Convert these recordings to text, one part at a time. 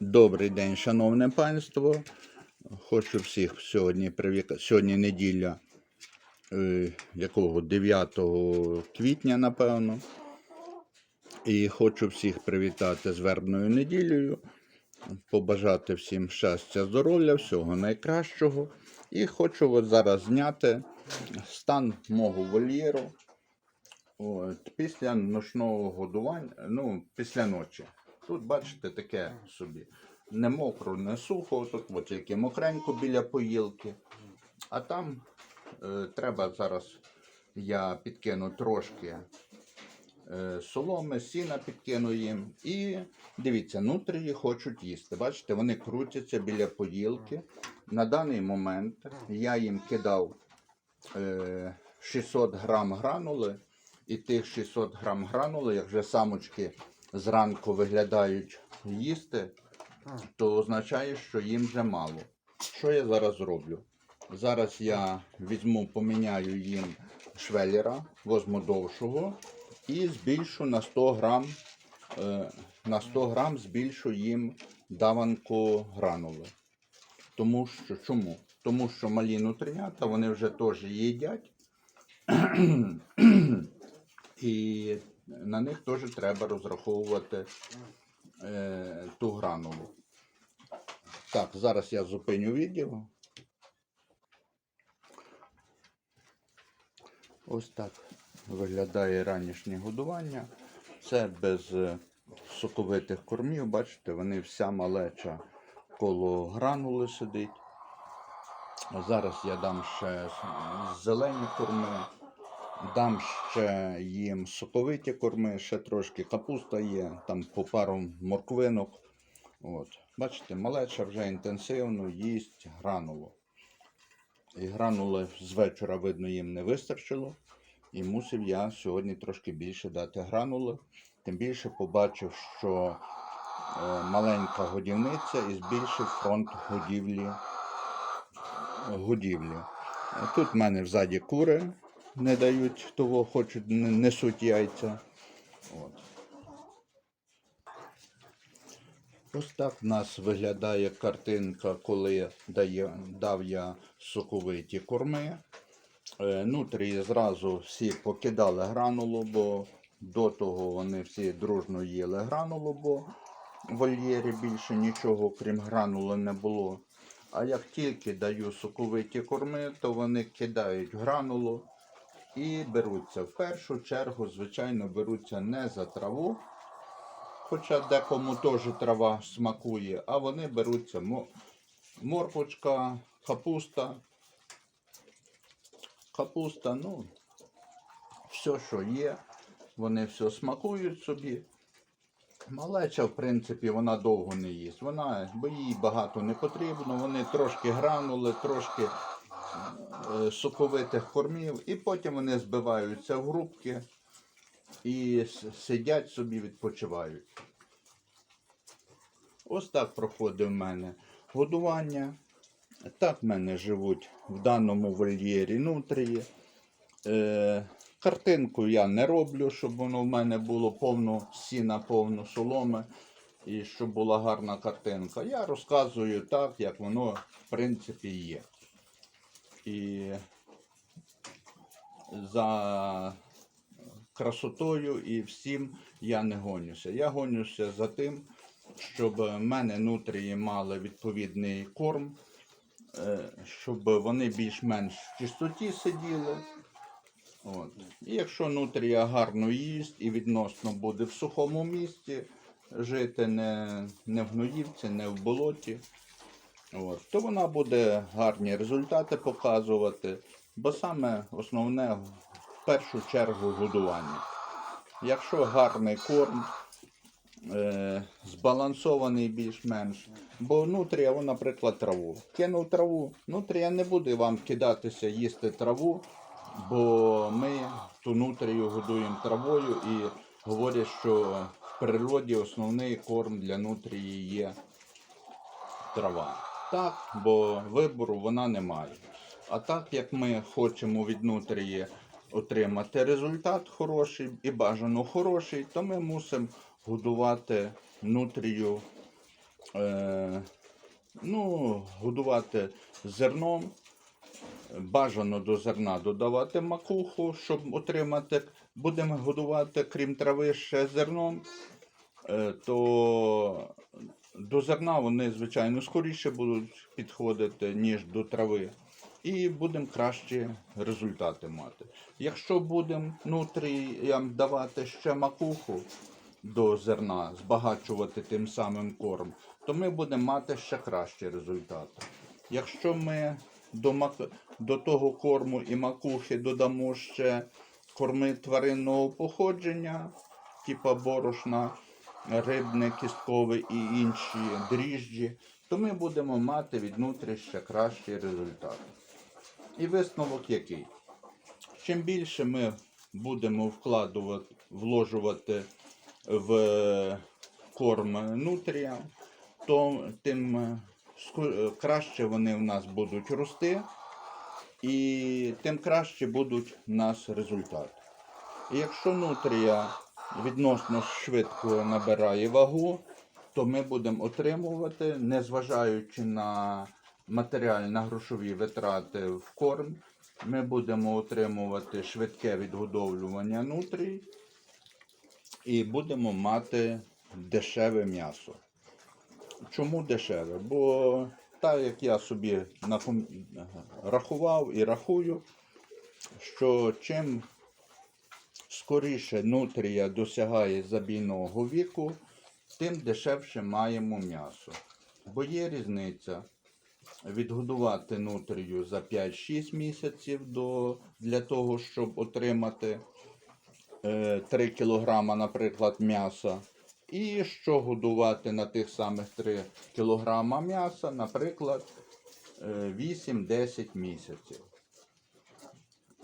Добрий день, шановне панство. Хочу всіх сьогодні привітати. Сьогодні неділя е, якого 9 квітня, напевно. І хочу всіх привітати з вербною неділею, побажати всім щастя, здоров'я, всього найкращого. І хочу от зараз зняти стан мого вольєру. От, після ночного годування, ну, після ночі. Тут, бачите, таке собі. Не мокро, не сухо, тут от тільки мокренько біля поїлки. А там е, треба зараз я підкину трошки е, соломи, сіна підкину їм. І дивіться, нутрії хочуть їсти. Бачите, вони крутяться біля поїлки. На даний момент я їм кидав е, 600 грам гранули. І тих 600 грам гранули, як вже самочки зранку виглядають їсти, то означає, що їм вже мало. Що я зараз зроблю? Зараз я візьму, поміняю їм швеллера, возьму довшого і збільшу на 100 грам, е, на 100 грам збільшу їм даванку гранули. Тому що чому? Тому що малі нутринята, вони вже теж їдять. І на них теж треба розраховувати е, ту гранулу. Так, зараз я зупиню відео. Ось так виглядає ранішнє годування. Це без е, соковитих кормів. Бачите, вони вся малеча коло гранули сидить. Зараз я дам ще зелені корми. Дам ще їм соковиті корми, ще трошки капуста є, там по пару морквинок. От. Бачите, малеча вже інтенсивно їсть гранулу. І гранули з вечора, видно, їм не вистачило. І мусив я сьогодні трошки більше дати гранули. Тим більше побачив, що е, маленька годівниця і збільшив фронт годівлі. годівлі. Тут в мене взаді кури не дають того, хочуть, не- несуть яйця. От. Ось так в нас виглядає картинка, коли дає, дав я соковиті корми. Е, Нутрії зразу всі покидали гранулу, бо до того вони всі дружно їли гранулу, бо в вольєрі більше нічого, крім гранули, не було. А як тільки даю соковиті корми, то вони кидають гранулу і беруться. В першу чергу, звичайно, беруться не за траву, хоча декому теж трава смакує, а вони беруться мо- морквочка, капуста. Капуста, ну, все, що є, вони все смакують собі. Малеча, в принципі, вона довго не їсть. Вона, бо їй багато не потрібно, вони трошки гранули, трошки соковитих кормів, і потім вони збиваються в групки і сидять собі, відпочивають. Ось так проходить в мене годування. Так в мене живуть в даному вольєрі нутрії. Е, картинку я не роблю, щоб воно в мене було повно сіна, повно соломи і щоб була гарна картинка. Я розказую так, як воно в принципі є. І за красотою і всім я не гонюся. Я гонюся за тим, щоб в мене нутрії мали відповідний корм, е, щоб вони більш-менш в чистоті сиділи. От. І якщо нутрія гарно їсть і відносно буде в сухому місці жити, не, не в гноївці, не в болоті, от, то вона буде гарні результати показувати. Бо саме основне в першу чергу годування. Якщо гарний корм, е, збалансований більш-менш, бо нутрія, наприклад, траву. Кинув траву, нутрія не буде вам кидатися їсти траву, бо ми ту нутрію годуємо травою і говорять, що в природі основний корм для нутрії є трава. Так, бо вибору вона не має. А так як ми хочемо від нутрії отримати результат хороший і бажано хороший, то ми мусимо годувати нутрію Е, ну, годувати зерном. Бажано до зерна додавати макуху, щоб отримати. Будемо годувати, крім трави, ще зерном. Е, то до зерна вони, звичайно, скоріше будуть підходити, ніж до трави. І будемо кращі результати мати. Якщо будемо нутріям давати ще макуху до зерна, збагачувати тим самим корм, то ми будемо мати ще кращі результати. Якщо ми до, мак... до того корму і макухи додамо ще корми тваринного походження, типа борошна, рибне, кісткове і інші дріжджі, то ми будемо мати від нутрі ще кращі результати. І висновок який? Чим більше ми будемо вкладувати, вложувати в корм нутрія, то тим е, краще вони в нас будуть рости, і тим краще будуть в нас результати. І якщо нутрія відносно швидко набирає вагу, то ми будемо отримувати, незважаючи на матеріально-грошові витрати в корм, ми будемо отримувати швидке відгодовлювання нутрій і будемо мати дешеве м'ясо. Чому дешеве? Бо так як я собі рахував і рахую, що чим скоріше нутрія досягає забійного віку, тим дешевше маємо м'ясо. Бо є різниця відгодувати нутрію за 5-6 місяців до, для того, щоб отримати е, 3 кг, наприклад, м'яса. І що годувати на тих самих 3 кг м'яса, наприклад, е, 8-10 місяців.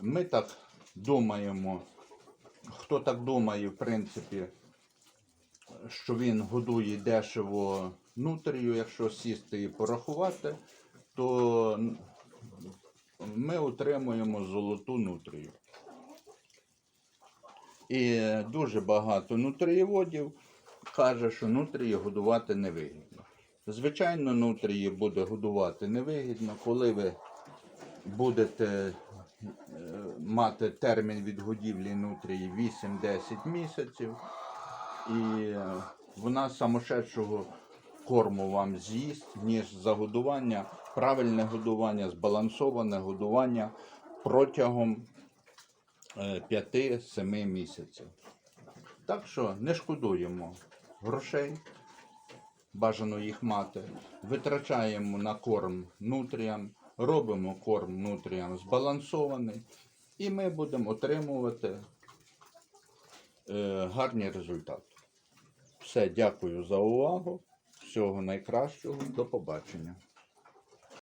Ми так думаємо, хто так думає, в принципі, що він годує дешево нутрію, якщо сісти і порахувати, то ми отримуємо золоту нутрію. І дуже багато нутрієводів каже, що нутрії годувати невигідно. Звичайно, нутрії буде годувати невигідно, коли ви будете мати термін відгодівлі нутрії 8-10 місяців, і е, вона самошедшого корму вам з'їсть, ніж загодування, правильне годування, збалансоване годування протягом е, 5-7 місяців. Так що не шкодуємо грошей, бажано їх мати, витрачаємо на корм нутріям, робимо корм нутріям збалансований, і ми будемо отримувати е, гарні результати. Все, дякую за увагу. Всього найкращого. До побачення.